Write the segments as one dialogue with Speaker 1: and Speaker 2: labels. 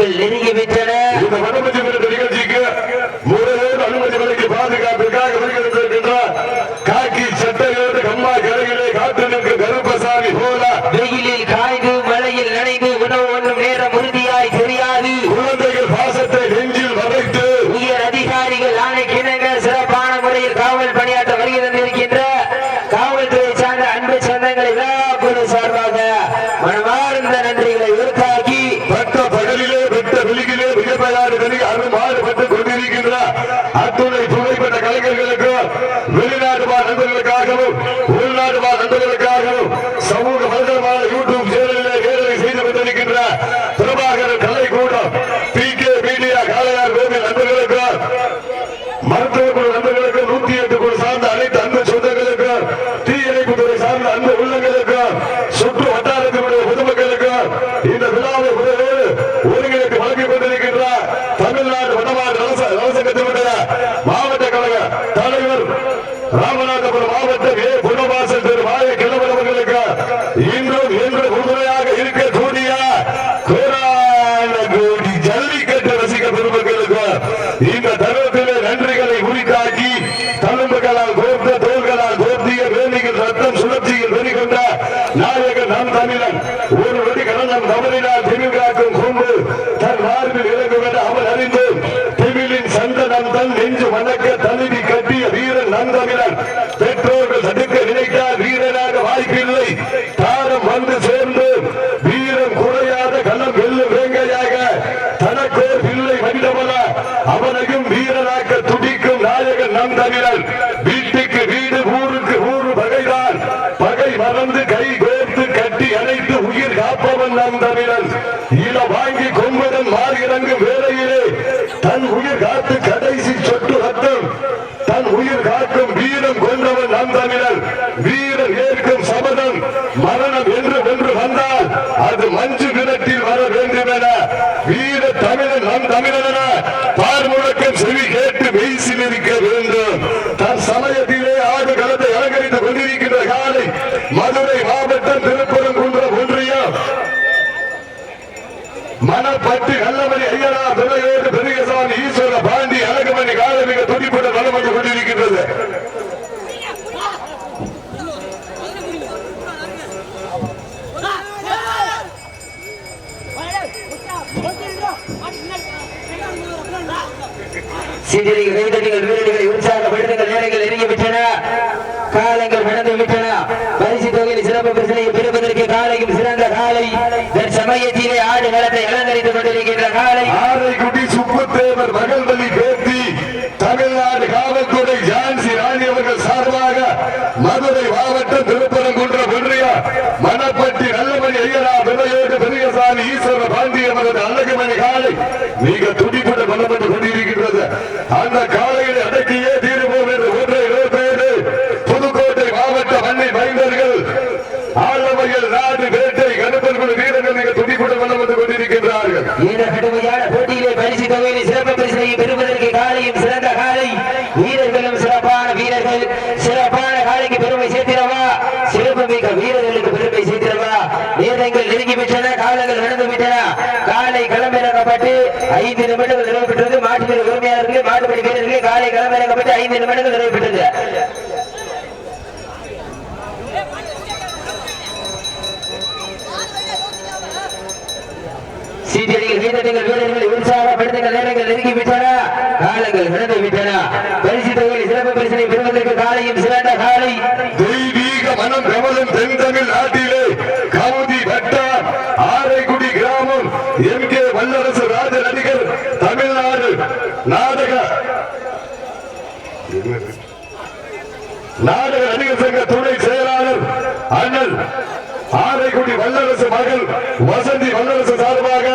Speaker 1: அணிகள் நெருங்கி விட்டன
Speaker 2: వెలినాటి వాసంతులు కాగలవు ఉల్నాటి వాసంతులు కాగలవు సమూహ நாம் தமிழர் வீட்டுக்கு வீடு ஊருக்கு ஊரு பகைதான். பகை மறந்து கை கோர்த்து கட்டி அணைத்து உயிர் காப்பவன் நாம் தமிழர் இளவா மணப்பட்டு கல்லமணி ஐயனா துணையோடு பெருகசாமி ஈஸ்வர பாண்டி அழகுமணி காலமிக துடிப்பட வளம் வந்து கொண்டிருக்கின்றது.
Speaker 1: சீட்டிகள் கைதட்டிகள் வீரடிகள் உற்சாகப்படுத்துங்கள் நேரங்கள் நெருங்கிவிட்டன காலங்கள் நடந்து விட்டன. பரிசு தொகையில் சிறப்பு பரிசனை பெறுவதற்கு காலையும் சிறந்த காலை. சமயத்திலே ஆடு களத்தை இழந்தறிந்து கொண்டிருக்கின்ற காலை. ஆறு காலங்கள் நடந்து காலை களமிறக்கப்பட்டு ஐந்து நிமிடங்கள் நிறைவு பெற்றது. மாட்டுப்படி உரிமையாளர்களே மாட்டுப்படி வீரர்களே காலை களமிறக்கப்பட்டு ஐந்து நிமிடங்கள் நிறைவு பெற்றது. சீட்டடிகள் காலங்கள் நடந்து விட்டன. பரிசு சிறப்பு பரிசனை காலையும் சிறந்த காலை.
Speaker 2: தெய்வீக மனம் பிரபலம் எம் கே வல்லரசு ராஜ நடிகர் தமிழ்நாடு நாடக நாடக நடிகர் சங்க துணை செயலாளர் அண்ணன் ஆரைக்குடி வல்லரசு மகள் வசந்தி வல்லரசு சார்பாக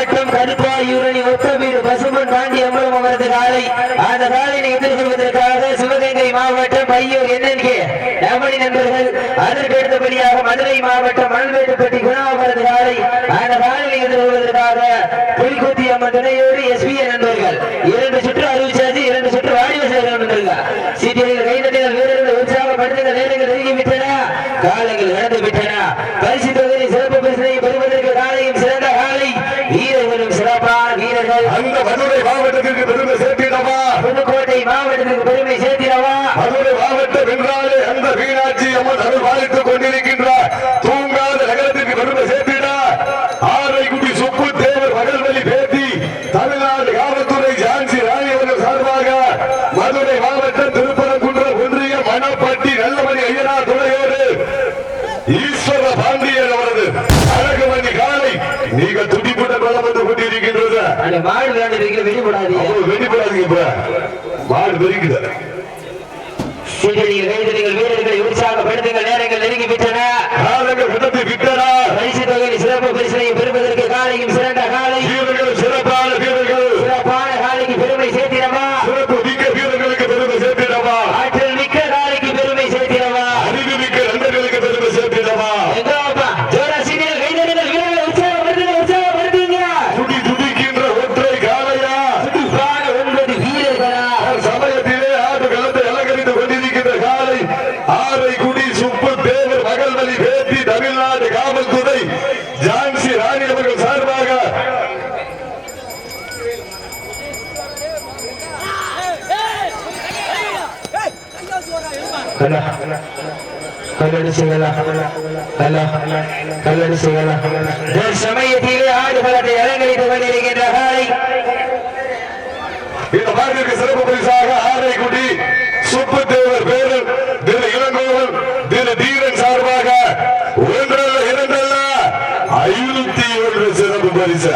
Speaker 1: மாவட்டம் கடுப்பா யூரணி முத்தமீடு பசுமன் பாண்டி அம்மன் அவரது காலை. அந்த காலையினை எதிர்கொள்வதற்காக சிவகங்கை மாவட்டம் பையூர் என்னென்ன நம்மடி நண்பர்கள் அதற்கு அடுத்தபடியாக மதுரை மாவட்டம் மணல்வேட்டுப்பட்டி குணா அவரது காலை. அந்த காலையை எதிர்கொள்வதற்காக புலிக்குத்தி அம்மன் துணையோடு எஸ்பிஎன் நண்பர்கள். இரண்டு சுற்று அறிவிச்சாச்சு இரண்டு சுற்று
Speaker 2: வாடி வசதி நண்பர்கள் CTI very good.
Speaker 1: Hello Kalladi செய்யலாம் ஹலோ கல்லடி செய்யலாம் சமயத்திலே ஆடு பலத்தை அலங்கரித்து கொண்டிருக்கின்ற ஹாய்
Speaker 2: இந்த பாட்டிற்கு சிறப்பு பரிசாக ஆரை குடி சுப்பு தேவர் பேரல் திரு இளங்கோவன் திரு தீரன் சார்பாக ஒன்றல்ல இரண்டல்ல ஐநூத்தி ஒன்று சிறப்பு பரிசு.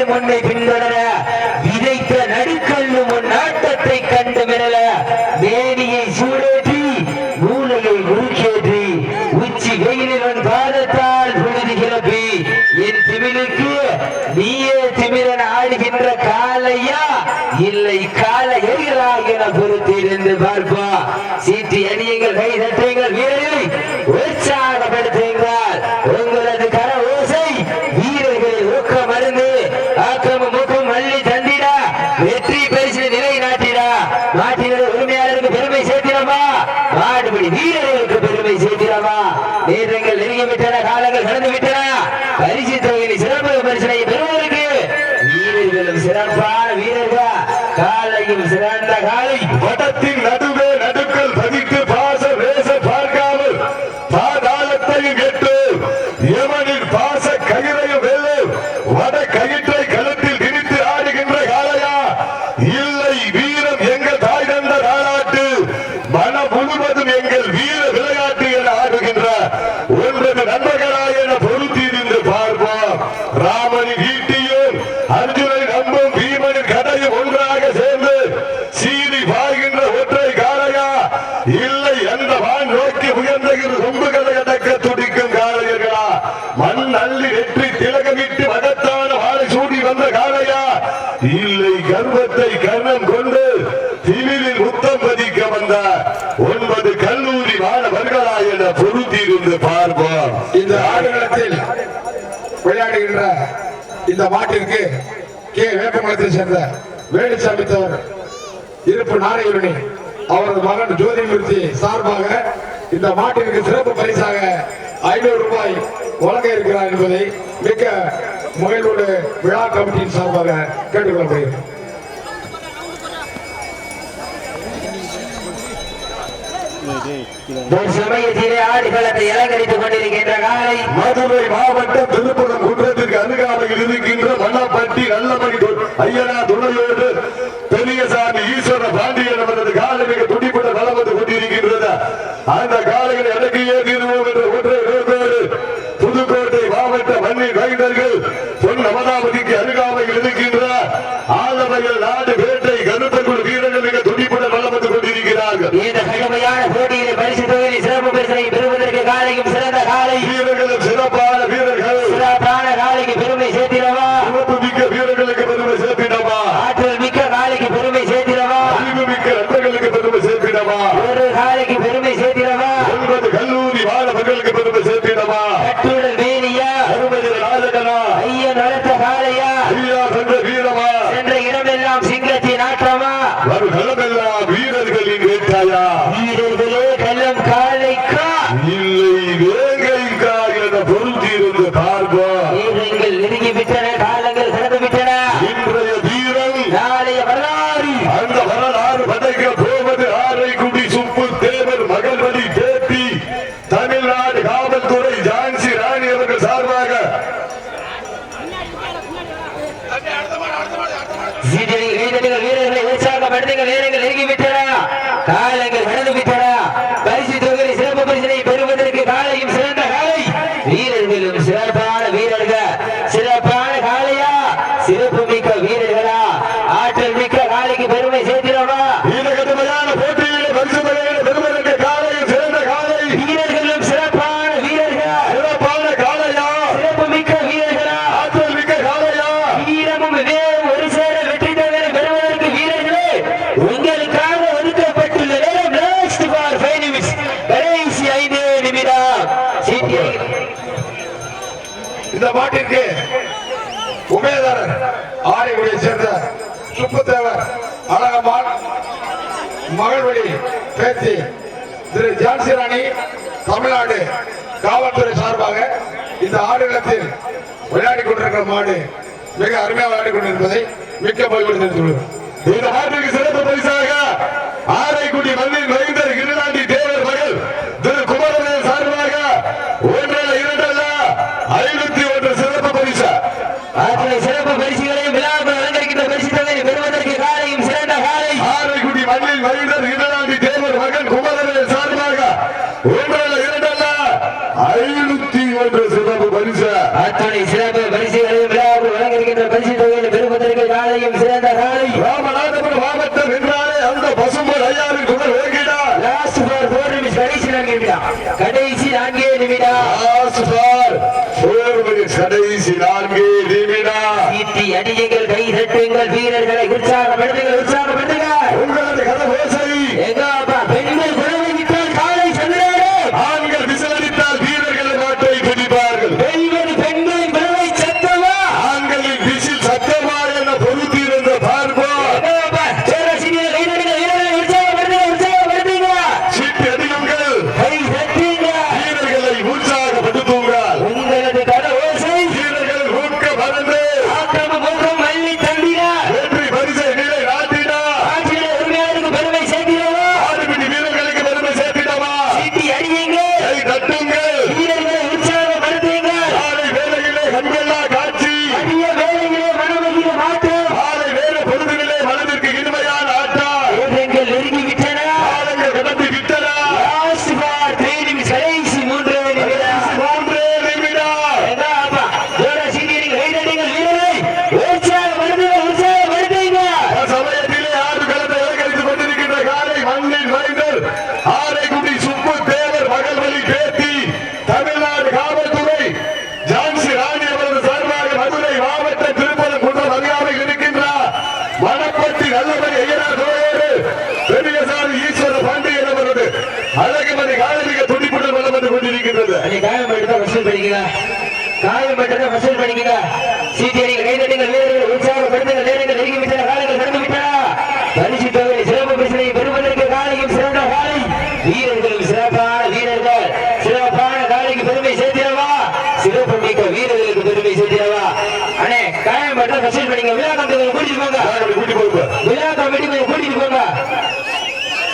Speaker 1: விதைகள் முன்னை பின்வடர விதைத்த நடுக்கல்லு முன் நாட்டத்தை கண்டு விரல. வேடியை சூடேற்றி மூலையை முறுக்கேற்றி உச்சி வெயிலின் பாதத்தால் புழுதி கிளப்பி என் திமிலுக்கு நீயே திமிரன் ஆடுகின்ற காலையா இல்லை கால எரிகளாக என பொறுத்திருந்து பார்ப்பா. சீற்றி அணியுங்கள் கை தட்டுங்கள் வீரர் ஆடுபடி வீரர்களுக்கு பெருமை சேர்த்திடவா நேரங்கள் நெருங்கிவிட்டன காலங்கள் கடந்து விட்டன
Speaker 2: రామ
Speaker 3: இந்த மாட்டிற்கு கே. வேப்பமலத்தை சேர்ந்த வேலுசாமி தவர் இருப்பு நாராயணி அவரது மகன் ஜோதிமூர்த்தி சார்பாக இந்த மாட்டிற்கு சிறப்பு பரிசாக ஐநூறு ரூபாய் வழங்க இருக்கிறார் என்பதை மிக்க மகிழ்வோடு விழா கமிட்டியின் சார்பாக கேட்டுக்கொள்ளப்படுகிறது
Speaker 1: சமயத்திலே ஆடுகளத்தை அலங்கரித்துக் கொண்டிருக்கின்ற காலை
Speaker 2: மதுரை மாவட்டம் திருப்புறம் குன்றத்திற்கு அருகாமையில் இருக்கின்ற வண்ணப்பட்டி நல்லமணி ஐயனா துணையோடு பெரியசாமி ஈஸ்வர பாண்டியன் அவரது காலை மிக துடிப்பட வளம் வந்து கொண்டிருக்கின்றது. அந்த காலையில் எனக்கு தீர்வோம் என்று
Speaker 3: Yeah. குப்பத்தேவர் அழகம்மாள் மகள்வழி பேச்சு திரு ஜான்சி ராணி தமிழ்நாடு காவல்துறை சார்பாக இந்த ஆடுகளத்தில் விளையாடி கொண்டிருக்கிற மாடு மிக அருமையாக விளையாடி கொண்டிருப்பதை மிக்க மகிழ்ச்சி தெரிந்து கொள்கிறேன்
Speaker 2: இந்த ஆட்டுக்கு சிறப்பு பரிசாக ஆரைக்குடி
Speaker 1: மண்ணில் மகிழ்ந்த
Speaker 2: கிரிலாண்டி மண்ணின் மைந்தர் இருளாண்டி தேவர் மகன் குமரவேல் சார்பாக ஒன்றல்ல இரண்டல்ல. ஐநூத்தி ஒன்று சிறப்பு பரிசா.
Speaker 1: அத்தனை சிறப்பு பரிசுகளையும் விழாவில் அலங்கரிக்கின்ற பரிசு தொகையை பெறுவதற்கு காலையும் சிறந்த காலை.
Speaker 2: ராமநாதபுரம் மாவட்டம் என்றாலே அந்த பசும்பொன் ஐயாவின் குரல் ஓங்கினார்
Speaker 1: லாஸ்ட் ஃபார் ஃபோர் நிமிஷம் கடைசி நான்கு நிமிடம். கடைசி நான்கே நிமிடம்.
Speaker 2: லாஸ்ட் ஃபார் ஃபோர் மினிட்ஸ் கடைசி நான்கு நிமிடம்
Speaker 1: ஈட்டி அடியுங்கள் கை தட்டுங்கள் வீரர்களை உற்சாகப்படுத்துங்கள் உற்சாகப்படுத்துங்கள்
Speaker 2: உங்களது கரகோசை
Speaker 1: எங்க அப்பா பெண்கள் குழந்தை விட்டால் காலை சென்றாரு
Speaker 2: ஆண்கள் விசிலடித்தால் வீரர்கள் நாட்டை பிடிப்பார்கள்
Speaker 1: பெண்கள் பெண்களின் குழந்தை சத்தமா
Speaker 2: ஆண்களின் விசில் சத்தமா என பொறுத்திருந்த பார்ப்போம்
Speaker 1: எங்க அப்பா சேரசீனியர் கை தட்டுங்கள் வீரர்களை உற்சாகப்படுத்துங்க உற்சாகப்படுத்துங்க
Speaker 2: சீட்டு அடியுங்கள்
Speaker 1: கை தட்டுங்க
Speaker 2: வீரர்களை உற்சாகப்படுத்துங்கள்
Speaker 1: உங்களது கர ஓசை
Speaker 2: வீரர்கள் ஊக்க மறந்து
Speaker 1: ஆக்கிரம முகம் மல்லி தம்பினார்
Speaker 2: வெற்றி பரிசை நிலை நாட்டினார்
Speaker 1: ஆட்சியில் உரிமையாளருக்கு பெருமை சேர்க்கிறோம்
Speaker 2: ஆடுபிடி வீரர்களுக்கு பெருமை சேர்த்திடவா
Speaker 1: சீட்டி அடியுங்க
Speaker 2: கை தட்டுங்கள்
Speaker 1: வீரர்களை உற்சாகப்படுத்துங்க
Speaker 2: காலை வேலையிலே கண்கொள்ளா காட்சி
Speaker 1: அடிய வேலைகளே மனமகிழ மாட்டோம்
Speaker 2: காலை வேறு பொழுதுகளே மனதிற்கு இனிமையான ஆட்டம்
Speaker 1: வேதங்கள் நெருங்கி விட்டன
Speaker 2: காலங்கள் கடந்து விட்டன
Speaker 1: லாஸ்ட் பார் த்ரீ நிமிஷம் கடைசி மூன்று நிமிடம்
Speaker 2: மூன்றே நிமிடம்
Speaker 1: எங்க அப்பா ஜோரா சீனியர்கள் கை தட்டுங்கள் வீரரை உற்சாகப்படுத்துங்க உற்சாகப்படுத்துங்க
Speaker 2: சமயத்திலே ஆறு களத்தை அலங்கரித்துக் கொண்டிருக்கின்ற காலை மண்ணின் மைந்தர் ஆரைக்குடி சுப்பு தேவர் மகள் வழி பேத்தி தமிழ்நாடு காவல்துறை ஜான்சி ராணி அவரது சார்பாக மதுரை மாவட்ட திருப்பலம் குன்றம் அருகாமையில் இருக்கின்ற மணப்பட்டி நல்லபடி ஐயனார் துறையோடு பெரியசாமி ஈஸ்வர பாண்டியன் அவரது அழகுமதி காலமிக துடிப்புடன் வளம் கொண்டிருக்கின்றது
Speaker 1: அடி காயம் பட்டுதா வசூல் பண்ணிக்கங்க காயம் பட்டுதா வசூல் பண்ணிக்கங்க சீட்டி அடிகள் கை தட்டுங்கள் வீரர்கள் உற்சாகப்படுத்துங்கள். நேரங்கள் நெருங்கி விட்டன காலங்கள் கடந்து விட்டன. பரிசு தொகை சிறப்பு பரிசனை பெறுவதற்கு காலையும் சிறந்த காலை. வீரர்களும் சிறப்பான வீரர்கள். சிறப்பான காலைக்கு பெருமை சேர்த்திடவா? சிறப்பு மிக்க வீரர்களுக்கு பெருமை சேர்த்திடவா? அண்ணே காயம் பட்டா வசூல் பண்ணிக்க விழா கமிட்டி கூட்டிட்டு போங்க. விழா கொஞ்சம் கூட்டிட்டு போங்க.